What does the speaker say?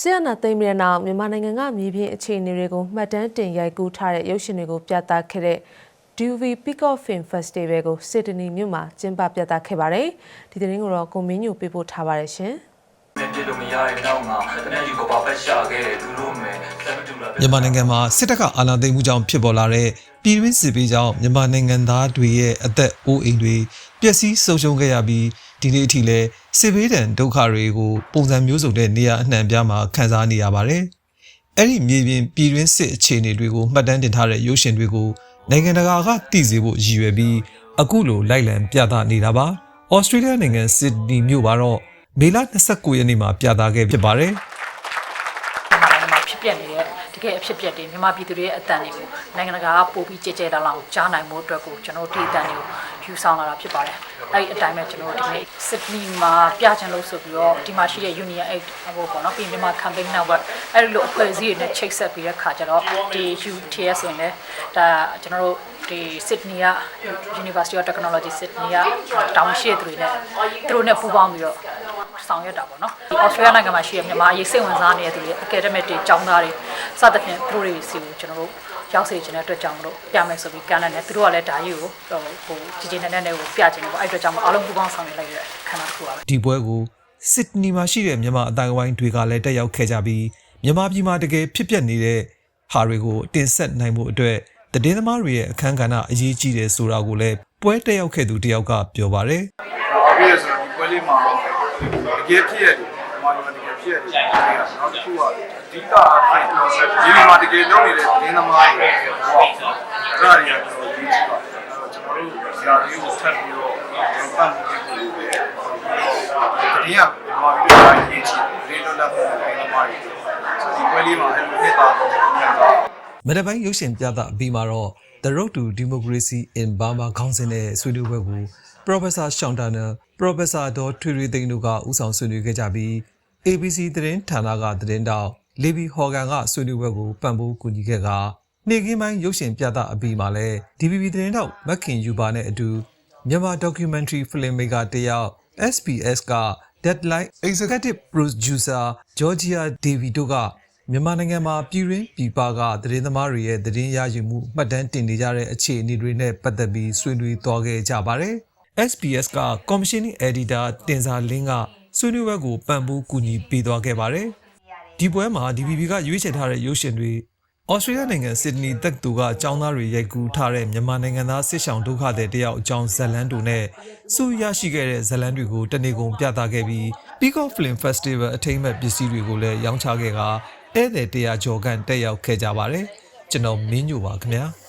ဆီယနာသိမ်းပြီးတဲ့နောက်မြန်မာနိုင်ငံကမြေပြင်အခြေအနေတွေကိုမှတ်တမ်းတင်ရိုက်ကူးထားတဲ့ရုပ်ရှင်တွေကိုပြသခဲ့တဲ့ Dewey Peacock Film Festival ကိုစစ်ဒနီမြို့မှာကျင်းပပြသခဲ့ပါတယ်။ဒီသတင်းကိုတော့ကိုမင်းညိုပေးပို့ထားပါတယ်ရှင်။ မင်းပြလို့မရတဲ့နောက်မှာတနေ့ယူကပါဖက်ရှာခဲ့တယ်သူတို့မယ်လက်မတူလာမြန်မာနိုင်ငံမှာစစ်တပ်ကအာဏာသိမ်းမှုကြောင့်ဖြစ်ပေါ်လာတဲ့ပြည်တွင်းစစ်ပေးကြောင့်မြန်မာနိုင်ငံသားတွေရဲ့အသက်အိုးအိမ်တွေပျက်စီးဆုံးရှုံးခဲ့ရပြီးဒီနေ့အထိလည်းစစ်ဘေးဒဏ်ဒုက္ခတွေကိုပုံစံမျိုးစုံတဲ့နေရာအနှံ့ပြားမှာခံစားနေရပါတယ်။အဲ့ဒီမြေပြင်ပြည်တွင်းစစ်အခြေအနေတွေကိုမှတ်တမ်းတင်ထားတဲ့ရုပ်ရှင်တွေကိုနိုင်ငံတကာကသိစေဖို့ရည်ရွယ်ပြီးအခုလိုလိုက်လံပြသနေတာပါ။ဩစတြေးလျနိုင်ငံစစ်ဒနီမြို့မှာတော့ မေလ29ရက်နေ့မှာပြသခဲ့ဖြစ်ပါတယ်။မြန်မာနိုင်ငံမှာဖြစ်ပျက်နေတဲ့တကယ်အဖြစ်ပြက်တွေမြန်မာပြည်သူတွေရဲ့အတန်တွေကိုနိုင်ငံတကာကပို့ပြီးကြဲကြဲတောင်တောင်ကြားနိုင်မှုအတွက်ကိုကျွန်တော်တို့ဒီအတန်တွေကိုယူဆောင်လာတာဖြစ်ပါတယ်။အဲ့ဒီအတိုင်းပဲကျွန်တော်တို့ဒီနေ့ Sydney မှာပြချင်လို့ဆိုပြီးတော့ဒီမှာရှိတဲ့ Union Aid ဟိုပေါ့နော်ပြီးမြန်မာ campaign network အဲ့ဒီလိုအဖွဲ့အစည်းတွေနဲ့ချိတ်ဆက်ပြီးတဲ့ခါကျတော့ဒီ UTS ဆိုရင်လည်းဒါကျွန်တော်တို့ဒီ Sydney က University of Technology Sydney ကတောင်ရှိသူတွေနဲ့သူတို့နဲ့ပူးပေါင်းပြီးတော့ ဆောင်ရွက်တာပေါ့နော်ဒီ Australia နိုင်ငံမှာရှိတဲ့မြန်မာအရေးစိတ်ဝင်စားနေတဲ့သူတွေ academic တွေကျောင်းသားတွေစသဖြင့်သူတို့တွေစီကိုကျွန်တော်တို့ရောက်စေချင်တဲ့အတွက်ကြောင့်မလို့ပြမယ်ဆိုပြီးကမ်းလှမ်းတယ်သူတို့ကလည်းဒါကြီးကိုဟိုဟိုကြည်ကြည်နဲ့နဲ့နဲ့ကိုပြချင်တယ်ပေါ့အဲ့အတွက်ကြောင့်မအားလုံးပူးပေါင်းဆောင်ရွက်လိုက်ရတဲ့ခန္ဓာတစ်ခုပါပဲဒီပွဲကိုစစ်ဒနီမှာရှိတဲ့မြန်မာအတိုင်းအဝိုင်းတွေကလည်းတက်ရောက်ခဲ့ကြပြီးမြန်မာပြည်မှာတကယ်ဖြစ်ပျက်နေတဲ့ဟာတွေကိုတင်ဆက်နိုင်မှုအတွက်တည်င်းသမားတွေရဲ့အခန်းကဏ္ဍအရေးကြီးတယ်ဆိုတာကိုလည်းပွဲတက်ရောက်ခဲ့သူတယောက်ကပြောပါတယ်။ပြီးရဆိုတော့ဒီပွဲလေးမှာတ ကယ်ဖြစ်ရတယ်။မာနီမှာတကယ်ဖြစ်ရတယ်။နောက်တစ်ခုကအဓိကအဖြစ်ဒီလိုမှာတကယ်လုပ်နေတဲ့သတင်းသမားတွေဟောအဲ့ဒါတွေကကျွန်တော်ရေးချင်ပါတယ်။အဲ့တော့ကျွန်တော်တို့ဇာတိကိုဆက်ပြီးတော့ပတ်မှုပြုလို့ပဲ။သတင်းကမာနီတွေရေးချင်တယ်။သတင်းလွတ်လပ်မှုနဲ့သတင်းသမားတွေဒီပွဲလေးမှာအဲ့လိုဖြစ်တာတော့ ကျွန်တော်မဒပိုင်းရုပ်ရှင်ပြသအပြီးမှာတော့ The Road to Democracy in Burma ခေါင်းစဉ်နဲ့ဆွေးနွေးပွဲကို Professor Sean Turner, Professor ဒေါ်ထွေထွေသိန်းတို့ကဦးဆောင်ဆွေးနွေးခဲ့ကြပြီး ABC သတင်းဌာနကသတင်းတောက် Levi Horgan ကဆွေးနွေးပွဲကိုပံ့ပိုးကူညီခဲ့ကနေ့ကင်းပိုင်းရုပ်ရှင်ပြသအပြီးမှာလည်း DVB သတင်းတောက်မက်ခင်ယူပါနဲ့အတူမြန်မာ documentary filmmaker တယောက် SBS က Deadline Executive Producer Georgia Davy တို့က မြန်မာနိုင်ငံမှာပြည်ရင်းပြည်ပကသတင်းသမားတွေရဲ့သတင်းရယူမှုမှတ်တမ်းတင်နေကြတဲ့အခြေအနေတွေနဲ့ပတ်သက်ပြီးဆွေးနွေးသွားခဲ့ကြပါတယ်။ SBS က Commissioning Editor တင်စာလင်းကဆွေးနွေးပွဲကိုပံ့ပိုးကူညီပေးသွားခဲ့ပါတယ်။ဒီပွဲမှာ DVB ကရွေးချယ်ထားတဲ့ရုပ်ရှင်တွေဩစတြေးလျနိုင်ငံစစ်ဒနီတက္ကသိုလ်ကကျောင်းသားတွေရိုက်ကူးထားတဲ့မြန်မာနိုင်ငံသားစစ်ဆောင်ဒုက္ခသည်တယောက်အကြောင်းဇာတ်လမ်းတို့နဲ့စုရရှိခဲ့တဲ့ဇာတ်လမ်းတွေကိုတနေကုန်ပြသခဲ့ပြီး Peacock Film Festival အထိမ်းအမှတ်ပစ္စည်းတွေကိုလည်းရောင်းချခဲ့က ဧည့်သည်တရာကျော်ခန့်တက်ရောက်ခဲ့ကြပါတယ်။ကျွန်တော်မင်းညိုပါခင်ဗျာ။